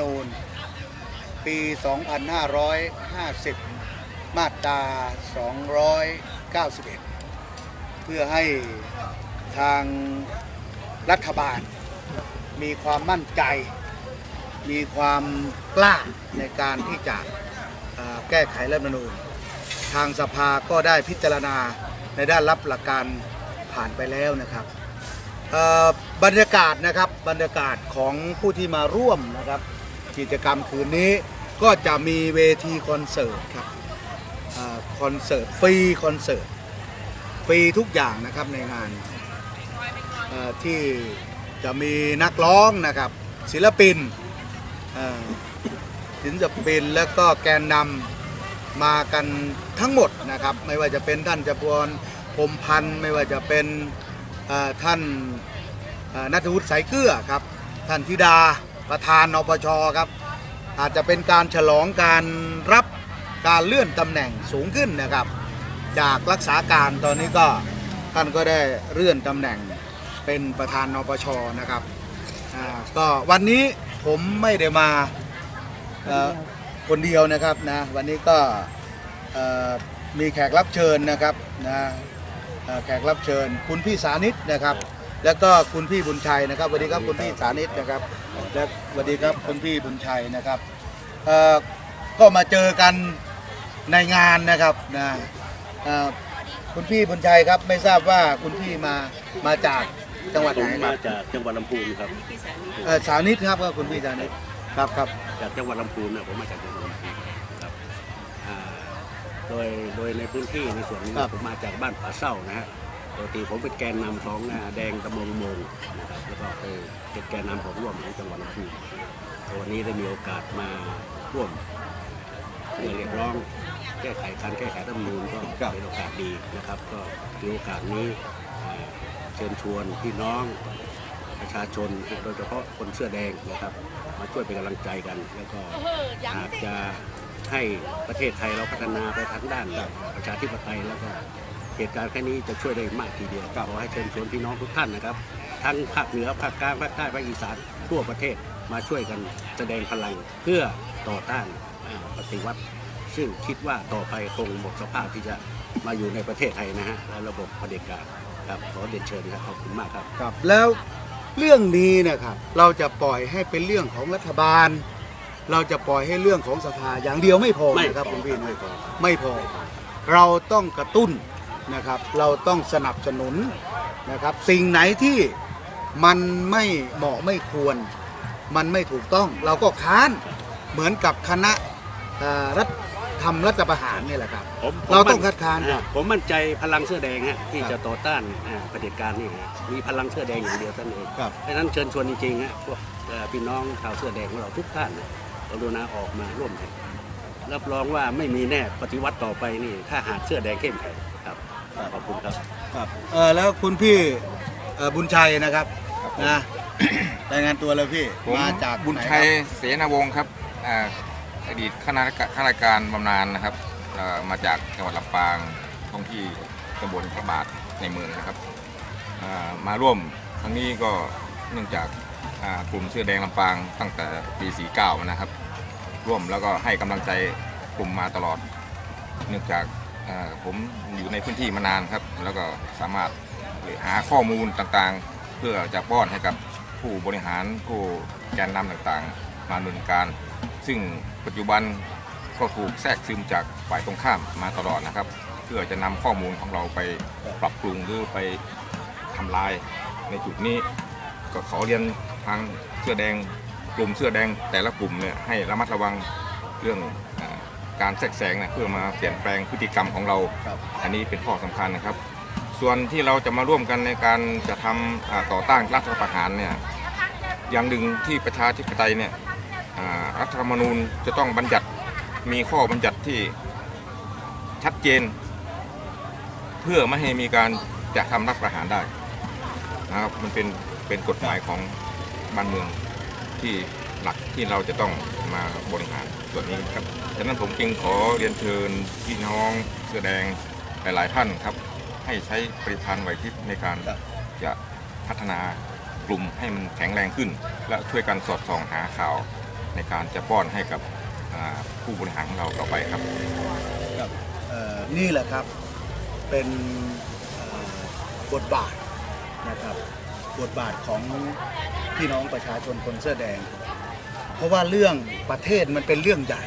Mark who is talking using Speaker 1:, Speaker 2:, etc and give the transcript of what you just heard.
Speaker 1: นูญ ปี 2550 มาตรา 291 เพื่อให้ทางรัฐบาล มีความมั่นใจ มีความกล้าในการที่จะแก้ไขรัฐธรรมนูญ ทางสภาก็ได้พิจารณาในด้านรับหลักการผ่านไปแล้วนะครับบรรยากาศนะครับบรรยากาศของผู้ที่มาร่วมนะครับ กิจกรรมคืนนี้ก็จะมีเวทีคอนเสิร์ตครับคอนเสิร์ตฟรีคอนเสิร์ตฟรีทุกอย่างนะครับในงานที่จะมีนักร้องนะครับ ศิลปินศิลปินและก็แกนนำมากันทั้งหมดนะครับ ไม่ว่าจะเป็นท่านจพรพรมพันธ์ไม่ว่าจะเป็นท่านนัทวุฒิสายเกลือครับ ท่านธิดา ประธานนปชครับ อาจจะเป็นการฉลองการรับการเลื่อนตำแหน่งสูงขึ้นนะครับ จากรักษาการตอนนี้ก็ท่านก็ได้เลื่อนตำแหน่งเป็นประธานนปชนะครับอ่าก็วันนี้ผมไม่ได้มาเอ่อคนเดียวนะครับนะวันนี้ก็เอ่อมีแขกรับเชิญนะครับนะเอ่อแขกรับเชิญคุณพี่สานิตนะครับ แล้วก็คุณพี่บุญชัยนะครับสวัสดีครับคุณพี่สานิตนะครับ และสวัสดีครับคุณพี่บุญชัยนะครับเอ่อก็มาเจอกันในงานนะครับนะเอ่อคุณพี่บุญชัยครับไม่ทราบว่าคุณพี่มามาจากจังหวัด
Speaker 2: ผ
Speaker 1: ไหน
Speaker 2: ม
Speaker 1: ครั
Speaker 2: มา
Speaker 1: บ
Speaker 2: จากจังหวัดลำพูนครับ
Speaker 1: เอ่อสานิตครับก็คุณพี่สานิตครับครับ
Speaker 2: จากจังหวัดลำพูนนะผมมาจากจังหวัดลำพูนครับอ่าโดยโดยในพื้นที่ในส่วนนี้ผมมาจากบ้านผาเศร้านะฮะ ปกติผมเป็นแกนนำของอ่าแดงตะมงมงนะครับแล้วก็เป็นแกนนำของร่วมของจังหวัดลำพูนแต่วันนี้ได้มีโอกาสมาร่วมเพื่อเรียกร้องแก้ไขการแก้ไขรัฐธรรมนูญก็เป็นโอกาสดีนะครับ ก็ถือโอกาสนี้เชิญชวนพี่น้องประชาชนโดยเฉพาะคนเสื้อแดงนะครับ มาช่วยเป็นกำลังใจกัน แล้วก็อากจะให้ประเทศไทยเราพัฒนาไปทางด้านประชาธิปไตยแล้วก็ เหตุการณ์แค่นี้จะช่วยได้มากทีเดียวขอให้เชิญชวนพี่น้องทุกท่านนะครับ ทั้งภาคเหนือภาคกลางภาคใต้ภาคอีสานทั่วประเทศมาช่วยกันแสดงพลังเพื่อต่อต้านปฏิวัติ ซึ่งคิดว่าต่อไปคงหมดสภาพที่จะมาอยู่ในประเทศไทยนะฮะและระบบเผด็จการครับขอเรียนเชิญครับขอบคุณมากครับ
Speaker 1: ครับ แล้วเรื่องนี้นะครับเราจะปล่อยให้เป็นเรื่องของรัฐบาล เราจะปล่อยให้เรื่องของสภาอย่างเดียวไม่พอ
Speaker 2: ไม่
Speaker 1: นะครับคุณพี่
Speaker 2: ไม่พอ
Speaker 1: ไม่พอ เราต้องกระตุ้น นะครับ เราต้องสนับสนุนนะครับ สิ่งไหนที่มันไม่เหมาะไม่ควร มันไม่ถูกต้อง เราก็ค้านเหมือนกับคณะเอ่อรัฐทำรัฐประหารนี่แหละครับ
Speaker 2: ผมผม
Speaker 1: เราต้อง
Speaker 2: มั่น
Speaker 1: คัดค้านครับ
Speaker 2: อ่ผมมั่นใจพลังเสื้อแดงฮะที่
Speaker 1: ครับ
Speaker 2: จะต่อต้านอ่าเผด็จการนี่ฮะมีพลังเสื้อแดงอย่างเดียวเท่านนเอง
Speaker 1: ครับ
Speaker 2: เพราะฉะนั้นเชิญชวนจริงๆฮะพวกเอ่อพี่น้องชาวเสื้อแดงของเราทุกท่านนะกรุณาออกมาร่วมกันรับรองว่าไม่มีแน่ปฏิวัติต่อไปนี่ถ้าหากเสื้อแดงเข้มแข็งครับ ขอบคุณครับ
Speaker 1: ครับเออแล้วคุณพี่เอ่อบุญชัยนะครับนะรายงานตัวเลยพี่
Speaker 3: ผม
Speaker 1: มาจาก
Speaker 3: บุญ
Speaker 1: ไหน
Speaker 3: ชัย
Speaker 1: ครับ
Speaker 3: เสนาวงศ์ครับอ่าอดีตข้าราชการข้าราชการบำนาญนะครับเอ่อมาจากจังหวัดลำปางท้องที่ตำบลพระบาทในเมืองนะครับอ่ามาร่วมครั้งนี้ก็เนื่องจากอ่ากลุ่มเสื้อแดงลำปางตั้งแต่ปี49นะครับ ร่วมแล้วก็ให้กำลังใจกลุ่มมาตลอด เนื่องจากอ่า ผมอยู่ในพื้นที่มานานครับ แล้วก็สามารถหาข้อมูลต่างๆ เพื่อจะป้อนให้กับผู้บริหารผู้แกนนำต่างๆ มาดำเนินการ ซึ่งปัจจุบันก็ถูกแทรกซึมจากฝ่ายตรงข้ามมาตลอดนะครับ เพื่อจะนำข้อมูลของเราไปปรับปรุงหรือไปทำลายในจุดนี้ ก็ขอเรียนทางเสื้อแดงกลุ่มเสื้อแดงแต่ละกลุ่มเนี่ยให้ระมัดระวังเรื่อง การแทรกแซงนะเพื่อมาเปลี่ยนแปลงพฤติกรรมของเรา
Speaker 1: ครับ
Speaker 3: อันนี้เป็นข้อสำคัญนะครับ ส่วนที่เราจะมาร่วมกันในการจะทำอ่าต่อต้านรัฐประหารเนี่ยอย่างหนึ่งที่ประชาธิปไตยเนี่ยอ่ารัฐธรรมนูญจะต้องบัญญัติมีข้อบัญญัติที่ชัดเจน เพื่อไม่ให้มีการจะทำรัฐประหารได้นะครับมันเป็นเป็นกฎหมายของบ้านเมืองที่ หลักที่เราจะต้องมาบริหารส่วนนี้ครับฉะนั้นผมจึงขอเรียนเชิญพี่น้องเสื้อแดงหลาย ๆ ท่านครับ ให้ใช้ปริพันธ์ไหวพริบในการจะพัฒนากลุ่มให้มันแข็งแรงขึ้น และช่วยกันสอดส่องหาข่าวในการจะป้อนให้กับผู้บริหารของเราต่อไปครับ
Speaker 1: นี่แหละครับเป็นบทบาทนะครับบทบาทของพี่น้องประชาชนคนเสื้อแดง พราะว่าเรื่องประเทศมันเป็นเรื่องใหญ่